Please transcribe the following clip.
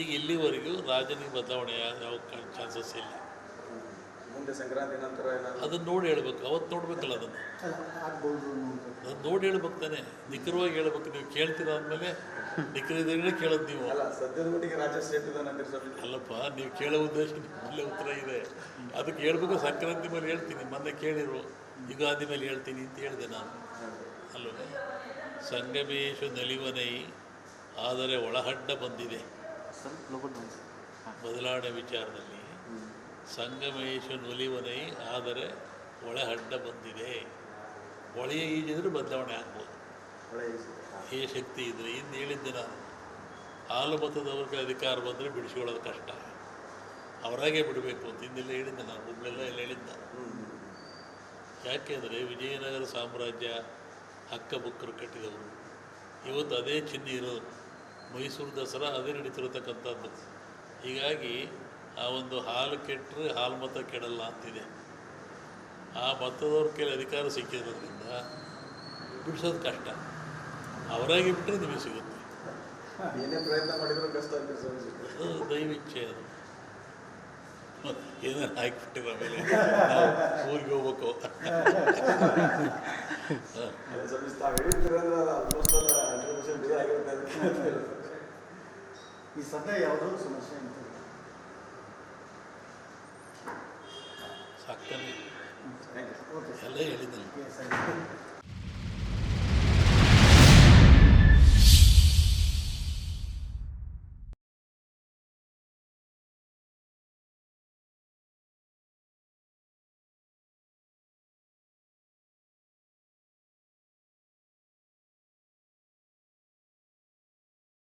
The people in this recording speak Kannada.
ಈಗ ಇಲ್ಲಿವರೆಗೂ ರಾಜನಿಗೆ ಬದಲಾವಣೆ ಯಾವ ಚಾನ್ಸಸ್ ಇಲ್ಲ. ಮುಂದೆ ಸಂಕ್ರಾಂತಿ ನಂತರ ಅದನ್ನು ನೋಡಿ ಹೇಳ್ಬೇಕು. ಅವತ್ತು ನೋಡ್ಬೇಕಲ್ಲ ಅದನ್ನು. ಅಲ್ಲ ಆಗ್ಬೋದು ಅದನ್ನು ನೋಡಿ ಹೇಳ್ಬೇಕು ತಾನೆ. ನಿಖರವಾಗಿ ಹೇಳ್ಬೇಕು. ನೀವು ಕೇಳ್ತೀರ ಅಂದಮೇಲೆ ನಿಖರದಿಂದ ಕೇಳೋದು ನೀವು. ಅಲ್ಲ ಸದ್ಯದ ಮಟ್ಟಿಗೆ ಅಲ್ಲಪ್ಪ ನೀವು ಕೇಳೋ ಉದ್ದೇಶ ನಿಮ್ಮಲ್ಲೇ ಉತ್ತರ ಇದೆ. ಅದಕ್ಕೆ ಹೇಳ್ಬೇಕು ಸಂಕ್ರಾಂತಿ ಮೇಲೆ ಹೇಳ್ತೀನಿ. ಮೊನ್ನೆ ಕೇಳಿರು. ಯುಗಾದಿ ಮೇಲೆ ಹೇಳ್ತೀನಿ ಅಂತ ಹೇಳಿದೆ ನಾನು. ಅಲ್ವೇ? ಸಂಗಮೇಶು ನಲಿವನೈ ಆದರೆ ಒಳಹಡ್ಡ ಬಂದಿದೆ. ಬದಲಾವಣೆ ವಿಚಾರದಲ್ಲಿ ಸಂಗಮೇಶ ನುಲಿವನೇ ಆದರೆ ಒಳಹಡ್ಡ ಬಂದಿದೆ. ಒಳೆಯ ಈಜಿದ್ರೆ ಬದಲಾವಣೆ ಆಗ್ಬೋದು. ಈ ಶಕ್ತಿ ಇದ್ರೆ ಇಂದು ಹೇಳಿದ್ದೆ ನಾನು. ಹಾಲು ಮತದವ್ರಿಗೆ ಅಧಿಕಾರ ಬಂದರೆ ಬಿಡಿಸ್ಕೊಳ್ಳೋದು ಕಷ್ಟ. ಅವರಾಗೆ ಬಿಡಬೇಕು ಅಂತ ಹಿಂದೆಲ್ಲ ಹೇಳಿದ್ದೆ ನಾನು ಒಬ್ಬಳೆಲ್ಲ ಎಲ್ಲ ಹೇಳಿದ್ದ. ಯಾಕೆಂದರೆ ವಿಜಯನಗರ ಸಾಮ್ರಾಜ್ಯ ಹಕ್ಕಬುಕ್ಕರು ಕಟ್ಟಿದವರು. ಇವತ್ತು ಅದೇ ಚಿಹ್ನೆ ಇರೋದು. ಮೈಸೂರು ದಸರಾ ಅದೇ ನಡೀತಿರತಕ್ಕಂಥದ್ದು. ಹೀಗಾಗಿ ಆ ಒಂದು ಹಾಲು ಕೆಟ್ಟರೆ ಹಾಲು ಮತ ಕೆಡಲ್ಲ ಅಂತಿದೆ. ಆ ಮತದವ್ರ ಕೈಲಿ ಅಧಿಕಾರ ಸಿಕ್ಕಿರೋದ್ರಿಂದ ಬಿಡಿಸೋದು ಕಷ್ಟ. ಅವರಾಗಿ ಬಿಟ್ಟರೆ ನಿಮಗೆ ಸಿಗುತ್ತೆ. ಏನೇ ಪ್ರಯತ್ನ ಮಾಡಿದ್ರು ಕಷ್ಟ ಅಂತೀರಿ ಸ್ವಾಮೀಜಿ ಅದು ದೈವಿಚ್ಛೆ ಅದು. ಏನೇನು ಹಾಕಿಬಿಟ್ಟಿರೋ ಮೇಲೆ ನಾವು ಊರಿಗೆ ಹೋಗ್ಬೇಕು. ಅಲ್ಲ ಈ ಸದ್ಯ ಯಾವುದೋ ಸಮಸ್ಯೆ ಅಂತ ಓಕೆ ಎಲ್ಲ